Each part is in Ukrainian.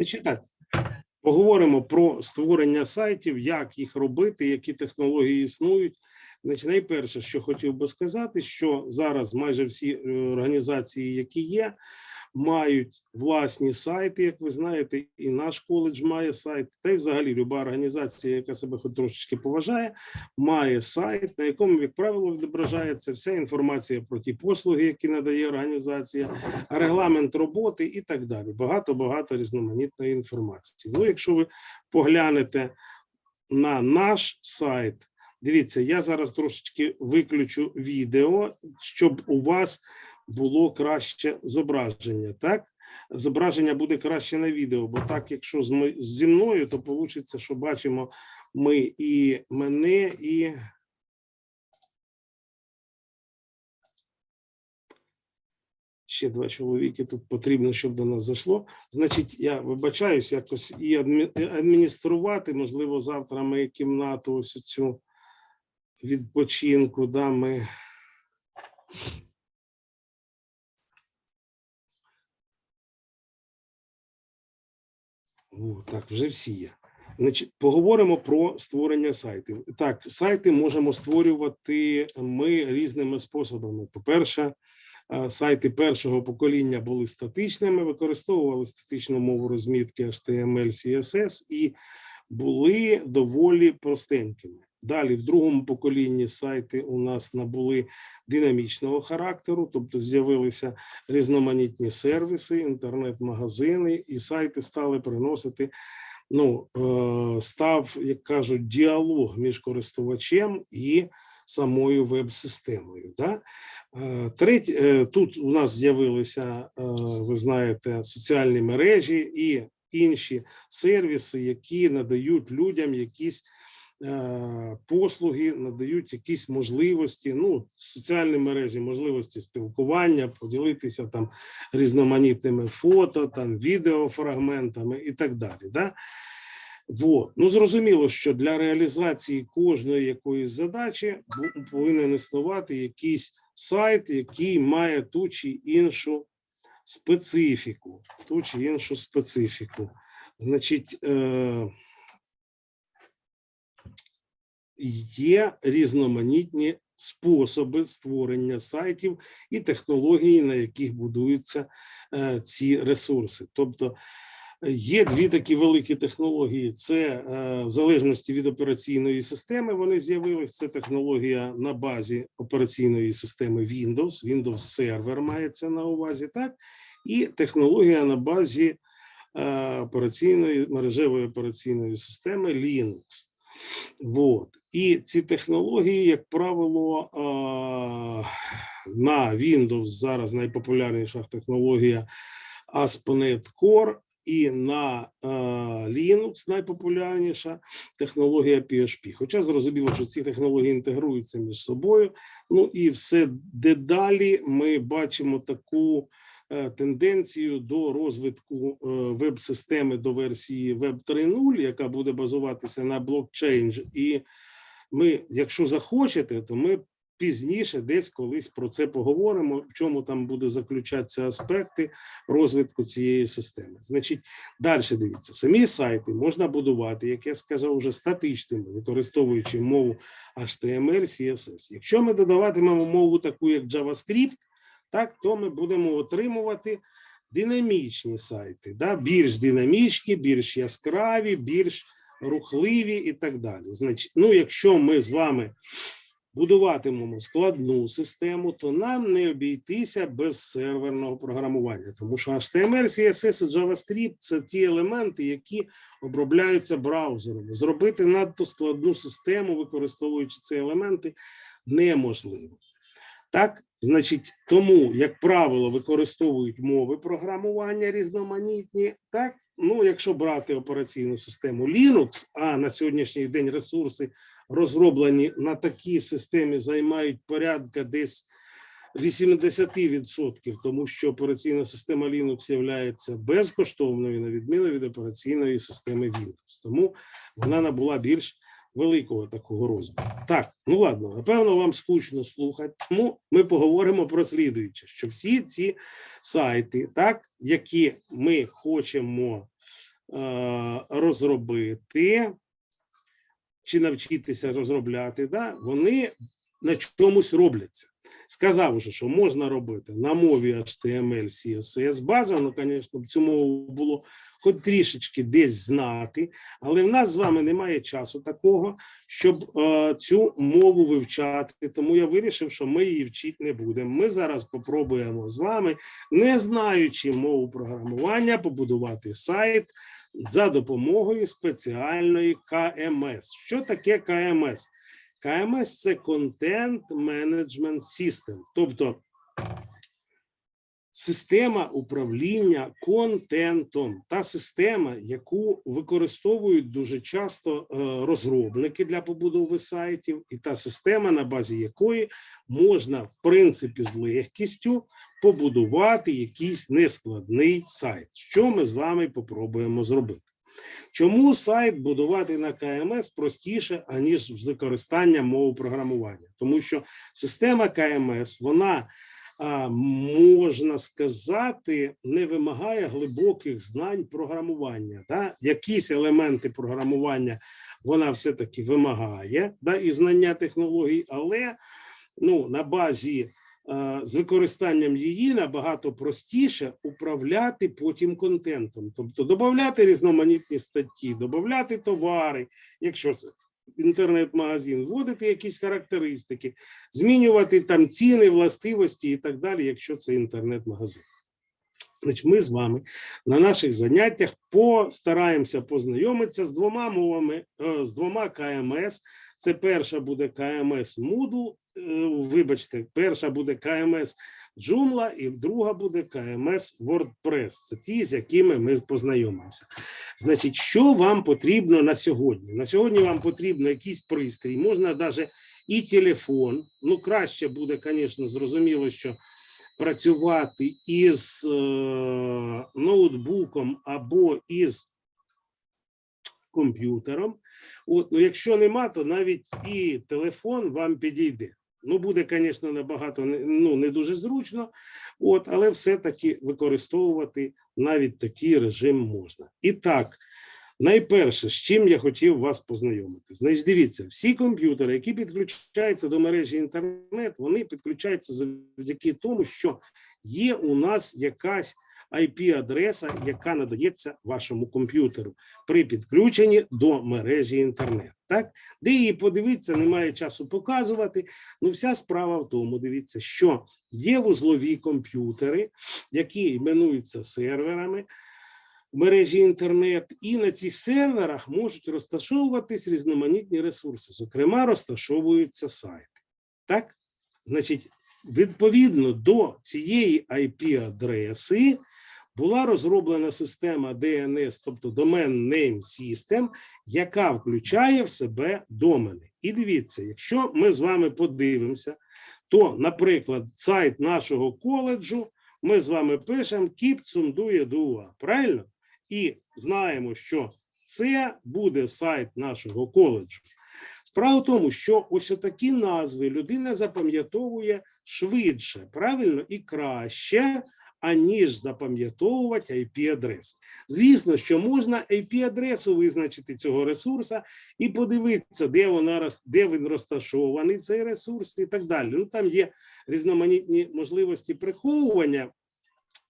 Значить так, поговоримо про створення сайтів, як їх робити, які технології існують. Значить, найперше, що хотів би сказати, що зараз майже всі е, організації, які є, мають власні сайти, як ви знаєте, і наш коледж має сайт, та й взагалі люба організація, яка себе хоч трошечки поважає, має сайт, на якому, як правило, відображається вся інформація про ті послуги, які надає організація, регламент роботи і так далі. Багато багато різноманітної інформації. Ну, якщо ви поглянете на наш сайт, дивіться, я зараз трошечки виключу відео, щоб у вас було краще зображення. Так, зображення буде краще на відео, бо так, якщо зі мною, то вийде, що бачимо ми і мене, і ще два чоловіки тут потрібно, щоб до нас зайшло. Значить, я вибачаюсь якось і адмініструвати. Можливо, завтра ми кімнату ось цю відпочинку. Да, ми О, так, вже всі є. Значить, поговоримо про створення сайтів. Так, сайти можемо створювати ми різними способами. По-перше, е, сайти першого покоління були статичними, використовували статичну мову розмітки HTML, CSS і були доволі простенькими. Далі, в другому поколінні сайти у нас набули динамічного характеру, тобто з'явилися різноманітні сервіси, інтернет-магазини, і сайти стали приносити. Ну, е, став, як кажуть, діалог між користувачем і самою веб-системою. Да? Е, Третє, е, тут у нас з'явилися, ви знаєте, соціальні мережі і інші сервіси, які надають людям якісь послуги, надають якісь можливості, ну, соціальні мережі, можливості спілкування, поділитися там різноманітними фото, там відеофрагментами і так далі. Да? Вот. Ну, зрозуміло, що для реалізації кожної якоїсь задачі повинен існувати якийсь сайт, який має ту чи іншу специфіку. Ту чи іншу специфіку. Значить, е- є різноманітні способи створення сайтів і технології, на яких будуються е, ці ресурси. Тобто е, є дві такі великі технології: це е, в залежності від операційної системи. Вони з'явились. Це технологія на базі операційної системи Windows, Windows Server мається на увазі, так і технологія на базі операційної мережевої операційної системи Linux. Вот. І ці технології, як правило, на Windows зараз найпопулярніша технологія ASP.NET Core, і на Linux найпопулярніша технологія PHP. Хоча зрозуміло, що ці технології інтегруються між собою. Ну і все дедалі ми бачимо таку тенденцію до розвитку е, веб-системи до версії Web 3.0, яка буде базуватися на блокчейн. І ми, якщо захочете, то ми пізніше десь колись про це поговоримо, в чому там буде заключатися аспекти розвитку цієї системи. Значить, далі дивіться, самі сайти можна будувати, як я сказав, вже статичними, використовуючи мову HTML, CSS. Якщо ми додаватимемо мову таку, як JavaScript, так то ми будемо отримувати динамічні сайти, да? більш динамічні, більш яскраві, більш рухливі і так далі. Значить, ну, якщо ми з вами будуватимемо складну систему, то нам не обійтися без серверного програмування, тому що HTML, CSS і JavaScript – це ті елементи, які обробляються браузером. Зробити надто складну систему, використовуючи ці елементи, неможливо. Так, значить, тому, як правило, використовують мови програмування різноманітні. Так, ну, якщо брати операційну систему Linux, а на сьогоднішній день ресурси розроблені на такій системі займають порядка десь 80%, тому що операційна система Linux є безкоштовною, на відміну від операційної системи Windows. Тому вона набула більш великого такого розміру. Так, ну ладно, напевно, вам скучно слухати, тому ми поговоримо про слідуюче: що всі ці сайти, так, які ми хочемо розробити чи навчитися розробляти, да, вони на чомусь робляться. Сказав уже, що можна робити на мові HTML, CSS. Базовано, звісно, б цю мову було хоч трішечки десь знати, але в нас з вами немає часу такого, щоб е, цю мову вивчати. Тому я вирішив, що ми її вчити не будемо. Ми зараз попробуємо з вами, не знаючи мову програмування, побудувати сайт за допомогою спеціальної КМС. Що таке КМС? КМС це Content Management System, тобто система управління контентом, та система, яку використовують дуже часто е, розробники для побудови сайтів, і та система, на базі якої можна, в принципі, з легкістю побудувати якийсь нескладний сайт, що ми з вами попробуємо зробити. Чому сайт будувати на КМС простіше, аніж з використанням мови програмування? Тому що система КМС, вона можна сказати, не вимагає глибоких знань програмування. Да? Якісь елементи програмування вона все-таки вимагає, да? і знання технологій, але ну, на базі з використанням її набагато простіше управляти потім контентом, тобто додати різноманітні статті, додати товари, якщо це інтернет-магазин, вводити якісь характеристики, змінювати там ціни, властивості і так далі, якщо це інтернет-магазин. Значить, ми з вами на наших заняттях постараємося познайомитися з двома мовами, е, з двома КМС. Це перша буде КМС Moodle, е, вибачте, перша буде КМС Joomla і друга буде КМС WordPress. Це ті, з якими ми познайомимося. Значить, що вам потрібно на сьогодні? На сьогодні вам потрібно якийсь пристрій, можна навіть і телефон. Ну, краще буде, звісно, зрозуміло, що працювати із е, ноутбуком або із комп'ютером. От, ну, якщо нема, то навіть і телефон вам підійде. Ну, буде, звісно, набагато ну, не дуже зручно, от, але все-таки використовувати навіть такий режим можна. І так, найперше, з чим я хотів вас познайомити. Значить, дивіться, всі комп'ютери, які підключаються до мережі інтернет, вони підключаються завдяки тому, що є у нас якась IP-адреса, яка надається вашому комп'ютеру при підключенні до мережі інтернет. Так, де її подивитися, немає часу показувати. Ну, вся справа в тому, дивіться, що є вузлові комп'ютери, які іменуються серверами мережі інтернет, і на цих серверах можуть розташовуватись різноманітні ресурси. Зокрема, розташовуються сайти. Так, значить, відповідно до цієї IP-адреси була розроблена система DNS, тобто Domain Name System, яка включає в себе домени. І дивіться, якщо ми з вами подивимося, то, наприклад, сайт нашого коледжу ми з вами пишемо Кіпцундує Дуа, правильно? І знаємо, що це буде сайт нашого коледжу. Справа в тому, що ось такі назви людина запам'ятовує швидше, правильно і краще, аніж запам'ятовувати IP-адреси. Звісно, що можна IP-адресу визначити цього ресурса і подивитися, де вона де він розташований, цей ресурс, і так далі. Ну там є різноманітні можливості приховування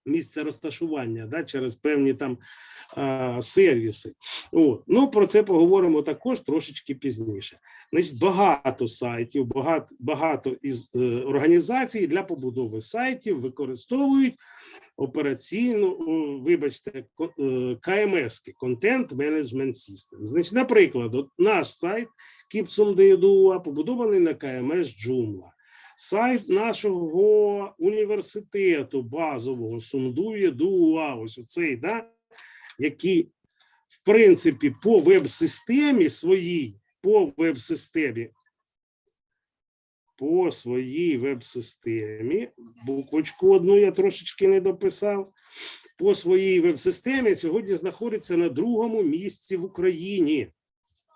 місця розташування да, через певні там а, сервіси. От. Ну про це поговоримо також трошечки пізніше. Значить, багато сайтів, багато, багато із е, організацій для побудови сайтів використовують операційну, вибачте, КМС, Content Management System. Значить, наприклад, от наш сайт Kipsum.edu побудований на КМС Joomla. Сайт нашого університету базового Сумдує Дуа, ось оцей, да, який, в принципі, по веб-системі своїй, по веб-системі, по своїй веб-системі, буквочку одну я трошечки не дописав, по своїй веб-системі сьогодні знаходиться на другому місці в Україні.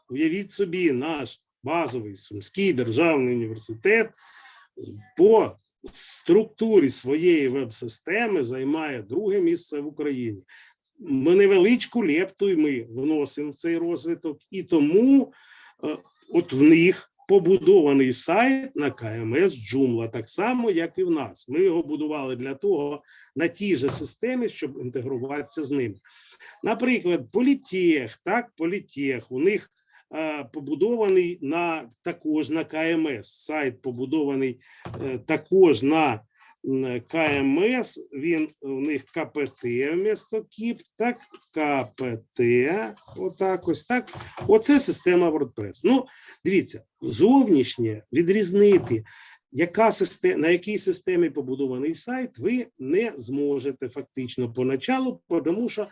Уявіть собі, наш базовий Сумський державний університет по структурі своєї веб-системи займає друге місце в Україні. ми невеличку лепту і ми вносимо в цей розвиток, і тому е, от в них побудований сайт на КМС Joomla, так само, як і в нас. Ми його будували для того на тій же системі, щоб інтегруватися з ними. Наприклад, Політех, так, Політех, у них побудований на також на КМС. Сайт побудований е, також на КМС. Він у них КПТ вмісто КІП, так, КПТ, отак ось так. Оце система WordPress. Ну, дивіться, зовнішнє відрізнити, яка система, на якій системі побудований сайт, ви не зможете фактично поначалу, тому що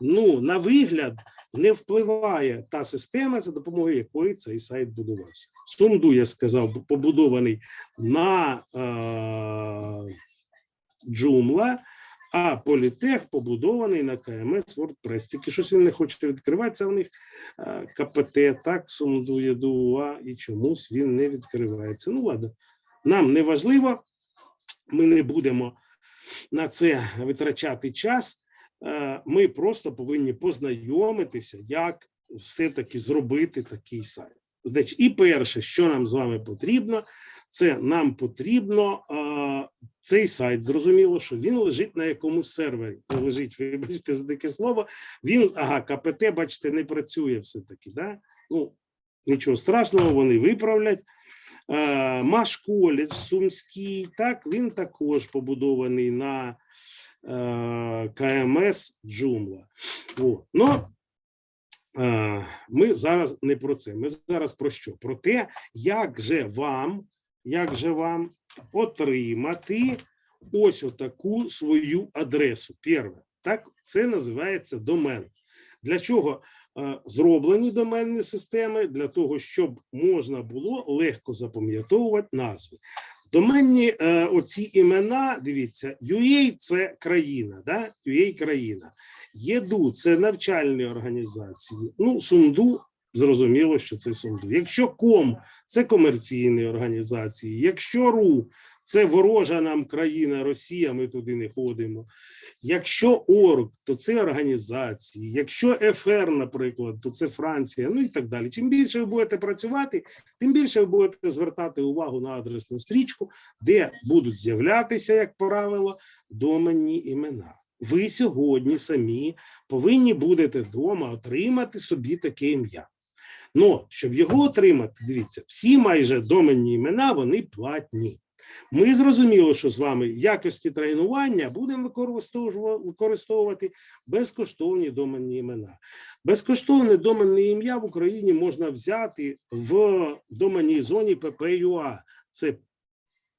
ну, на вигляд не впливає та система, за допомогою якої цей сайт будувався. Сумду, я сказав, побудований на е, Joomla, а Політех побудований на КМС WordPress. Тільки щось він не хоче відкриватися у них КПТ, так, Сумду, ЯДУА, і чомусь він не відкривається. Ну, ладно, нам не важливо, ми не будемо на це витрачати час. Е, Ми просто повинні познайомитися, як все-таки зробити такий сайт. Значить, і перше, що нам з вами потрібно, це нам потрібно е, цей сайт. Зрозуміло, що він лежить на якомусь сервері. Лежить, вибачте за таке слово. Він, ага, КПТ, бачите, не працює все-таки. Да? Ну, нічого страшного, вони виправлять. Е, Маш Сумський, так, він також побудований на е, КМС Joomla. От. Ну, е, ми зараз не про це. Ми зараз про що? Про те, як же вам, як же вам отримати ось отаку свою адресу. Перше, так, це називається домен. Для чого е, зроблені доменні системи? Для того, щоб можна було легко запам'ятовувати назви. Доменні е, оці імена, дивіться, UA – це країна, да? UA – країна. ЄДУ – це навчальні організації. Ну, Сумду зрозуміло, що це Сумду. Якщо ком це комерційні організації. Якщо РУ це ворожа нам країна Росія, ми туди не ходимо. Якщо ОРГ, то це організації. Якщо ФР, наприклад, то це Франція, ну і так далі. Чим більше ви будете працювати, тим більше ви будете звертати увагу на адресну стрічку, де будуть з'являтися, як правило, доменні імена. Ви сьогодні самі повинні будете вдома отримати собі таке ім'я. Ну, щоб його отримати, дивіться, всі майже доменні імена вони платні. Ми зрозуміли, що з вами якості тренування будемо використовувати, використовувати безкоштовні доменні імена. Безкоштовне доменне ім'я в Україні можна взяти в доменній зоні pp.ua. Це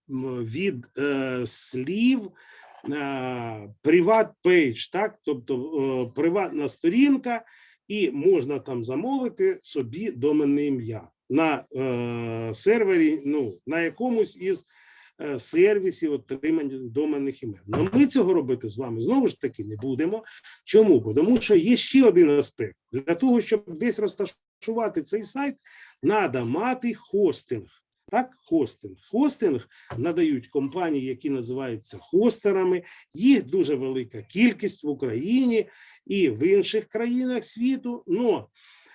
від е, слів приват пейдж, так, тобто е, приватна сторінка, і можна там замовити собі доменне ім'я на е, сервері, ну на якомусь із е, сервісів отримання доменних імен. Но ми цього робити з вами знову ж таки не будемо. Чому? Бо Тому що є ще один аспект для того, щоб десь розташувати цей сайт, треба мати хостинг. Так, хостинг. Хостинг надають компанії, які називаються хостерами. Їх дуже велика кількість в Україні і в інших країнах світу. Но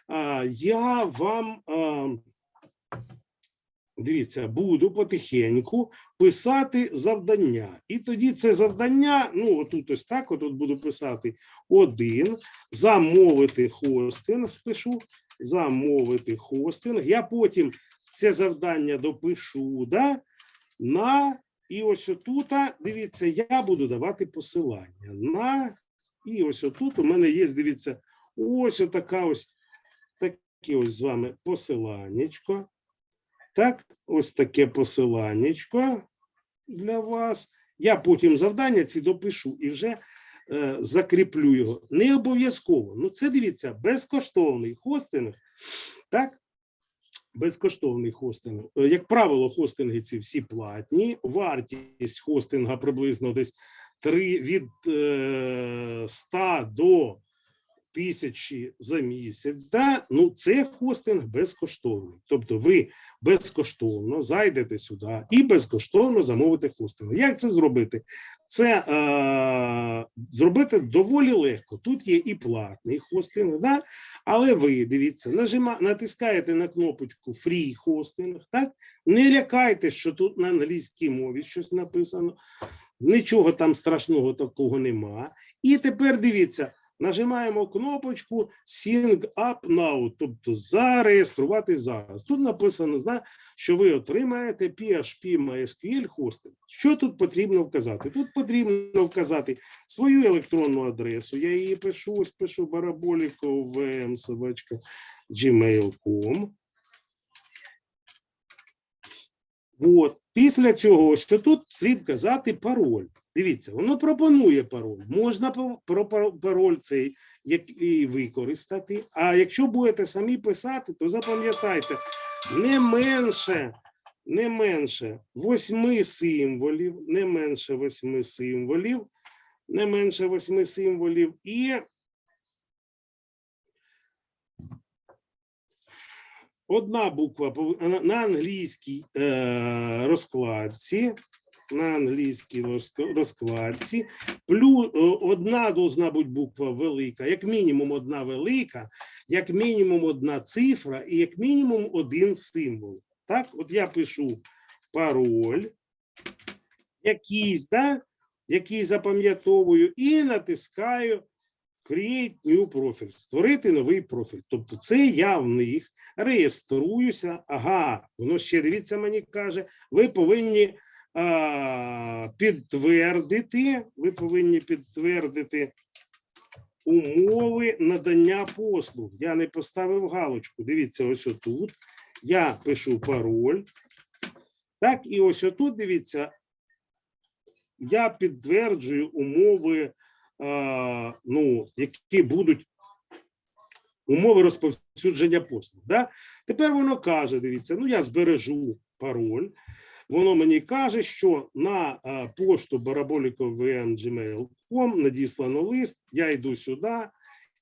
а, я вам а, дивіться, буду потихеньку писати завдання. І тоді це завдання, ну отут ось так, отут буду писати один, замовити хостинг, пишу, замовити хостинг. Я потім це завдання допишу, да, на, і ось отут, дивіться, я буду давати посилання на, і ось отут у мене є, дивіться, ось отака ось, таке ось з вами посиланнячко. Так, ось таке посиланнячко для вас. Я потім завдання ці допишу і вже е, закріплю його. Не обов'язково. Ну, це дивіться, безкоштовний хостинг. Так, безкоштовний хостинг. Е, Як правило, хостинги ці всі платні. Вартість хостинга приблизно десь 3, від е, 100 до тисячі за місяць. Да? Ну, це хостинг безкоштовний. Тобто ви безкоштовно зайдете сюди і безкоштовно замовите хостинг. Як це зробити? Це е, зробити доволі легко. Тут є і платний хостинг, да? але ви дивіться, нажима, натискаєте на кнопочку Free хостинг, так? Не лякайте, що тут на англійській мові щось написано. Нічого там страшного такого нема. І тепер дивіться, нажимаємо кнопочку Sync Up Now, тобто зареєструвати зараз. Тут написано, зна, що ви отримаєте PHP MySQL хостинг. Що тут потрібно вказати? Тут потрібно вказати свою електронну адресу. Я її пишу, ось пишу бараболіко в собачка gmail.com. От. Після цього ось тут слід казати пароль. Дивіться, воно пропонує пароль. Можна пароль цей і використати. А якщо будете самі писати, то запам'ятайте не менше, не менше восьми символів, не менше восьми символів, не менше восьми символів і одна буква на- на англійській е, розкладці. На англійській розкладці, плюс одна должна бути буква велика, як мінімум одна велика, як мінімум одна цифра і як мінімум один символ. Так, от я пишу пароль, якийсь, да, який запам'ятовую, і натискаю Create new profile, створити новий профіль. Тобто, це я в них реєструюся. Ага, воно ще дивіться, мені каже, ви повинні підтвердити, ви повинні підтвердити умови надання послуг. Я не поставив галочку. Дивіться, ось отут. Я пишу пароль. Так, і ось отут, дивіться, я підтверджую умови, ну, які будуть умови розповсюдження послуг. Да? Тепер воно каже: дивіться, ну я збережу пароль. Воно мені каже, що на а, пошту barabolico.vm.gmail.com надіслано лист. Я йду сюди,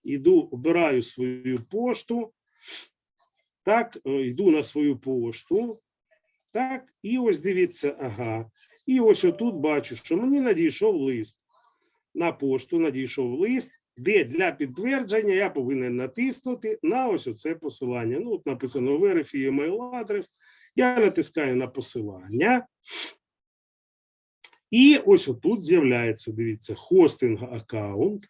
йду, обираю свою пошту. Так, е, йду на свою пошту. Так, і ось дивіться, ага. І ось отут бачу, що мені надійшов лист. На пошту надійшов лист, де для підтвердження я повинен натиснути на ось оце посилання. Ну, от написано Verify email адрес. Я натискаю на посилання. І ось отут з'являється, дивіться, хостинг аккаунт.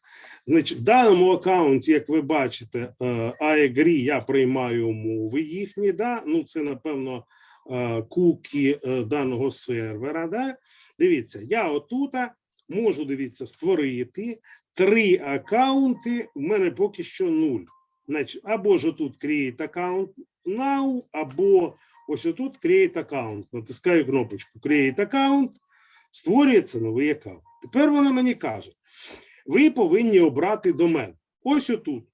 Значить, в даному аккаунті, як ви бачите, е, I agree, я приймаю умови їхні. Да? Ну, це, напевно, е, куки е, даного сервера. Да? Дивіться, я отута можу, дивіться, створити три аккаунти. У мене поки що нуль. Значить, або ж тут create account now, або ось отут create account. Натискаю кнопочку create account, створюється новий аккаунт. Тепер вона мені каже: ви повинні обрати домен. Ось отут.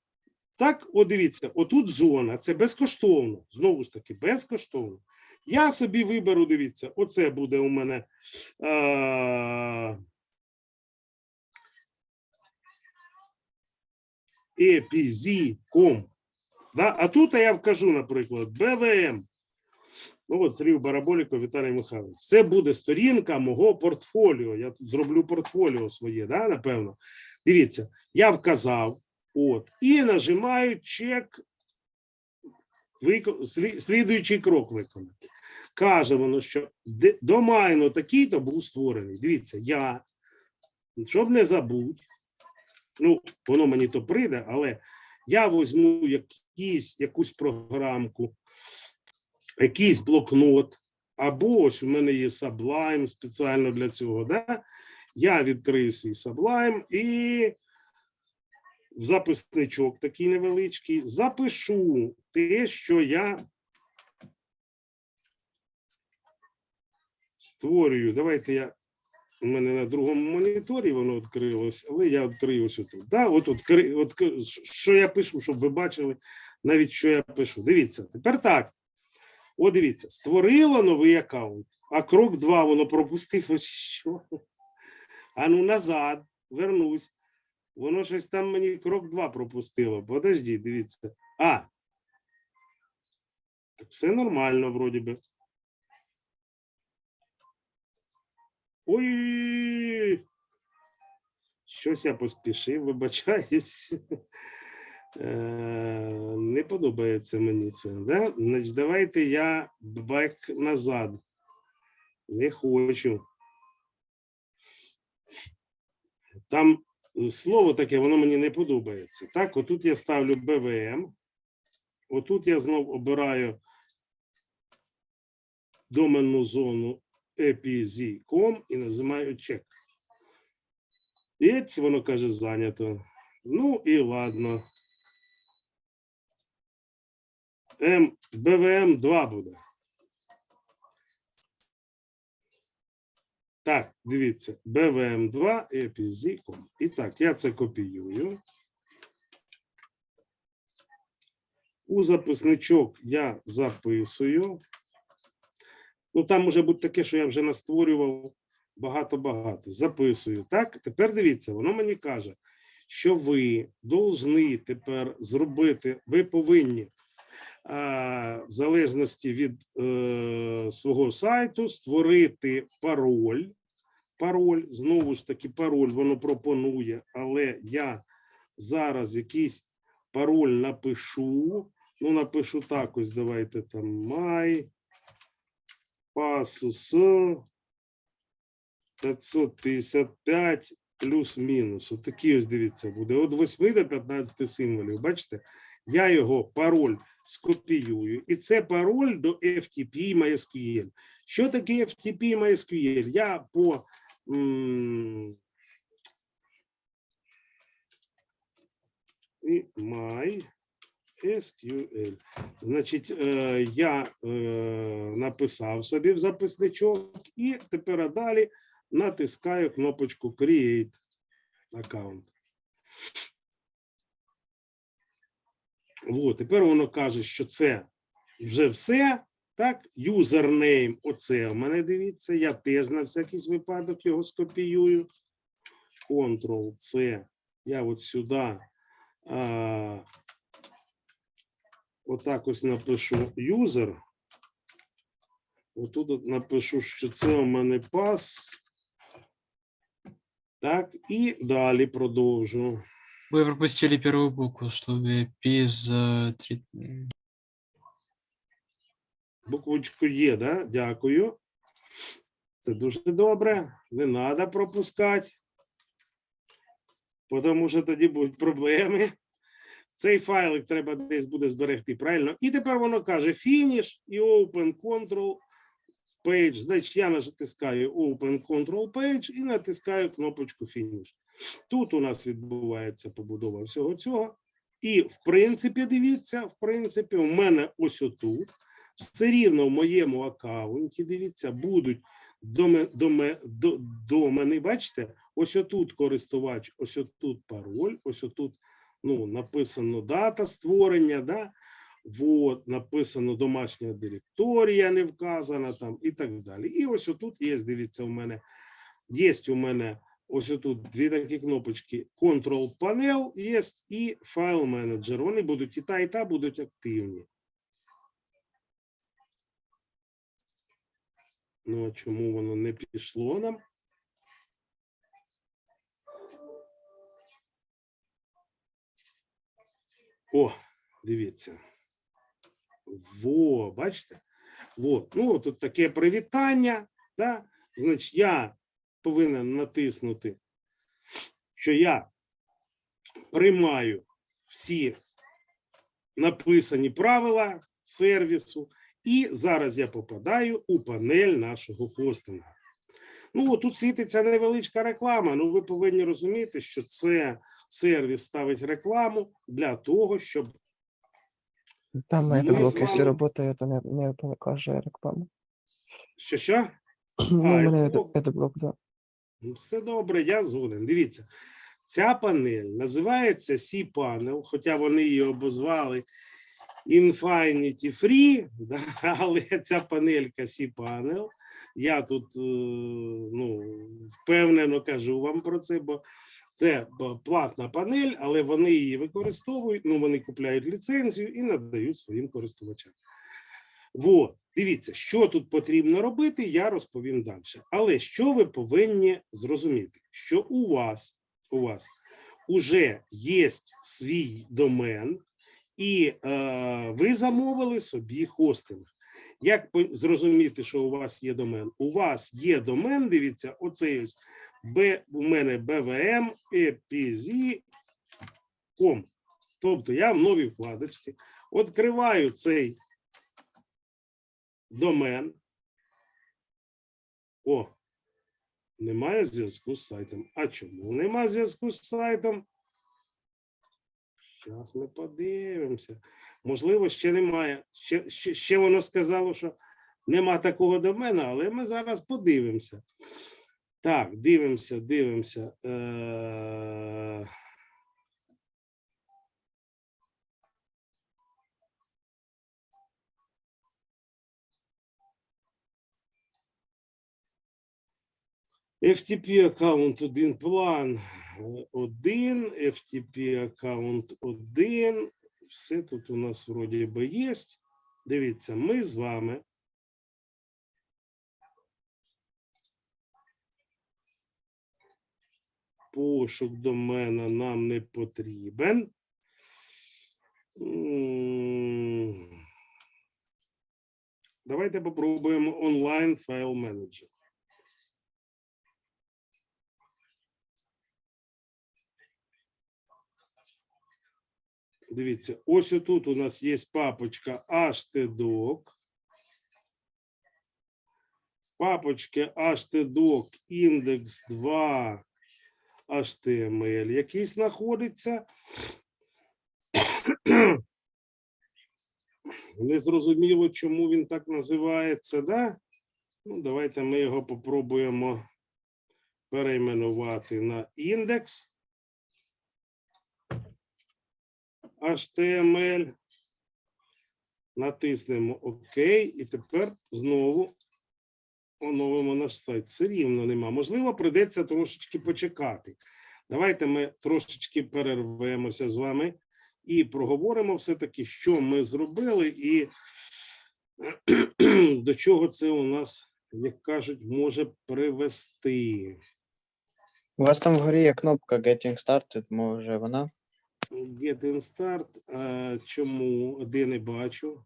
Так, от дивіться, отут зона, це безкоштовно. Знову ж таки, безкоштовно. Я собі виберу, дивіться, оце буде у мене. А... epz.com. Да? А тут я вкажу, наприклад, БВМ. Ну, от Сергій Бараболіко Віталій Михайлович. Це буде сторінка мого портфоліо. Я тут зроблю портфоліо своє, да, напевно. Дивіться, я вказав, от, і нажимаю чек, вико- слідуючий крок виконати. Каже воно, що домайно такий-то був створений. Дивіться, я, щоб не забудь, ну, воно мені то прийде, але я візьму якісь, якусь програмку, якийсь блокнот, або ось у мене є Sublime спеціально для цього. Да? Я відкрию свій Sublime і в записничок такий невеличкий запишу те, що я створюю. Давайте я. У мене на другому моніторі воно відкрилось, але я відкрию ось тут. Да, от, от, от, що я пишу, щоб ви бачили навіть, що я пишу. Дивіться, тепер так. О, дивіться, створило новий аккаунт, а крок два воно пропустило. Що? А ну назад, вернусь. Воно щось там мені крок два пропустило. Подожди, дивіться. А. Так все нормально, вроді би. Ой. Щось я поспішив, вибачаюсь. Е, Не подобається мені це. Да? Значить, давайте я бек назад. Не хочу. Там слово таке, воно мені не подобається. Так, отут я ставлю БВМ. Отут я знов обираю доменну зону epz.com і нажимаю чек. І воно каже зайнято. Ну і ладно. М, БВМ 2 буде. Так, дивіться, БВМ 2 epz.com. І так, я це копіюю. У записничок я записую. Ну, там може бути таке, що я вже настворював багато-багато. Записую. Так, тепер дивіться, воно мені каже, що ви повинні тепер зробити, ви повинні в залежності від е, свого сайту створити пароль. Пароль, знову ж таки, пароль воно пропонує, але я зараз якийсь пароль напишу. Ну, напишу так, ось давайте там май пасус 555 плюс-мінус. Отакий ось дивіться буде. От 8 до 15 символів. Бачите? Я його пароль скопіюю. І це пароль до FTP MySQL. Що таке FTP MySQL? Я по і MySQL. Значить, е, я е, написав собі в записничок, і тепер далі натискаю кнопочку Create Account. От, тепер воно каже, що це вже все. Так, юзернейм, оце в мене дивіться. Я теж на всякий випадок його скопіюю. Ctrl-C. Я от сюди отак ось напишу юзер. Отут от напишу, що це у мене пас. Так, і далі продовжу. Вы пропустили первую букву, чтобы без э, три- м, Буквочку є, да? Дякую. Це дуже добре. Не треба пропускати. Тому що тоді будуть проблеми. Цей файлик треба десь буде зберегти, правильно? І тепер воно каже Finish і Open Control Page. Значить, я натискаю Open Control Page і натискаю кнопочку Finish. Тут у нас відбувається побудова всього цього. І, в принципі, дивіться, в принципі, у мене ось отут все рівно в моєму аккаунті, дивіться, будуть доме, доме, до, домени, бачите, ось отут користувач, ось отут пароль, ось отут ну, написано дата створення, да? вот, написано домашня директорія не вказана там і так далі. І ось отут є, дивіться, у мене, є у мене ось отут дві такі кнопочки Control Panel є і File Manager. Вони будуть і та, і та будуть активні. Ну, а чому воно не пішло нам? О, дивіться. Во, бачите? Во, ну, тут таке привітання, да? Значить, я повинен натиснути, що я приймаю всі написані правила сервісу, і зараз я попадаю у панель нашого хостинга. Ну, тут світиться невеличка реклама. Ну, ви повинні розуміти, що це сервіс ставить рекламу для того, щоб Там Ми блок, вами- работает, то не, не покаже рекламу. що що? Ну, і мене блок. да. Ну, Все добре, я згоден. Дивіться, ця панель називається cPanel, хоча вони її обозвали Infinity Free, да, але ця панелька cPanel, я тут е, ну, впевнено кажу вам про це, бо Це платна панель, але вони її використовують. Ну, вони купляють ліцензію і надають своїм користувачам. Вот, дивіться, що тут потрібно робити, я розповім далі. Але що ви повинні зрозуміти? Що у вас, у вас уже є свій домен, і е, ви замовили собі хостинг. Як зрозуміти, що у вас є домен? У вас є домен, дивіться, оцей ось Б, у мене BVM EPZ.com. Тобто я в новій вкладочці відкриваю цей домен. О, немає зв'язку з сайтом. А чому немає зв'язку з сайтом? Зараз ми подивимося. Можливо, ще немає. Ще, ще, ще воно сказало, що нема такого до мене, але ми зараз подивимося. Так, дивимося, дивимося. Е... FTP аккаунт 1 план 1, FTP аккаунт 1. Все тут у нас вроді би є. Дивіться, ми з вами пошук домена нам не потрібен. Давайте попробуємо онлайн файл менеджер. Дивіться, ось отут у нас є папочка htdoc. В папочці htdoc індекс 2 HTML, який знаходиться. Незрозуміло, чому він так називається, да? Ну, давайте ми його попробуємо перейменувати на індекс. HTML. Натиснемо ОК, і тепер знову оновимо наш сайт. Все рівно нема. Можливо, прийдеться трошечки почекати. Давайте ми трошечки перервемося з вами і проговоримо все-таки, що ми зробили, і до чого це у нас, як кажуть, може привести. У вас там вгорі є кнопка Getting Started, може вона? In start. А, чому? Де не бачу.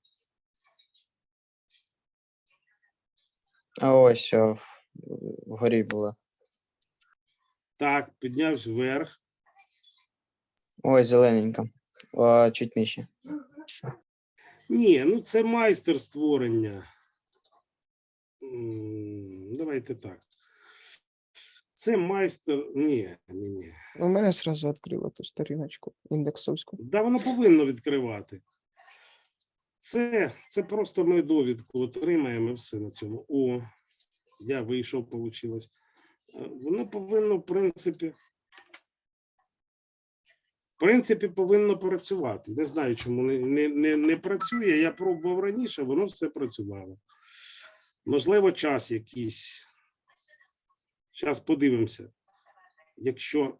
А ось о, вгорі була. Так, піднявсь вверх. Ось зелененька. О, чуть нижче. Ні, ну це майстер створення. Давайте так. Це майстер. Ні, ні, ні. У мене зразу відкрило ту сторіночку індексовську. Да, воно повинно відкривати. Це, це просто ми довідку отримаємо і все на цьому. О, я вийшов, вийшло. Воно повинно, в принципі. В принципі, повинно працювати. Не знаю, чому не, не, не, не працює. Я пробував раніше, воно все працювало. Можливо, час якийсь. Зараз подивимося. Якщо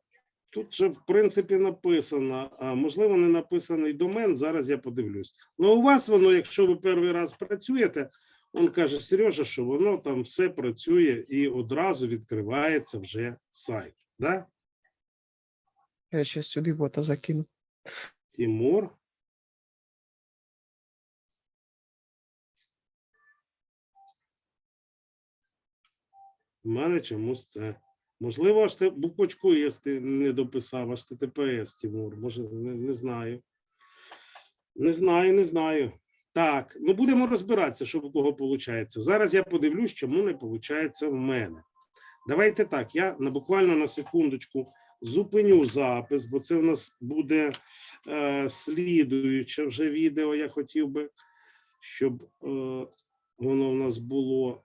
Тут же, в принципі, написано, а можливо, не написаний домен. Зараз я подивлюсь. Ну, у вас воно, якщо ви перший раз працюєте, він каже Сережа, що воно там все працює і одразу відкривається вже сайт. Да? Я ще сюди бота закину. Тимур. У мене чомусь це. Можливо, аж ти буквочку ти не дописав, аж ТТПС, Тимур. Може, не, не знаю. Не знаю, не знаю. Так, ну будемо розбиратися, що в кого виходить. Зараз я подивлюсь, чому не виходить в мене. Давайте так, я на буквально на секундочку зупиню запис, бо це в нас буде е, слідуюче вже відео. Я хотів би, щоб е, воно в нас було.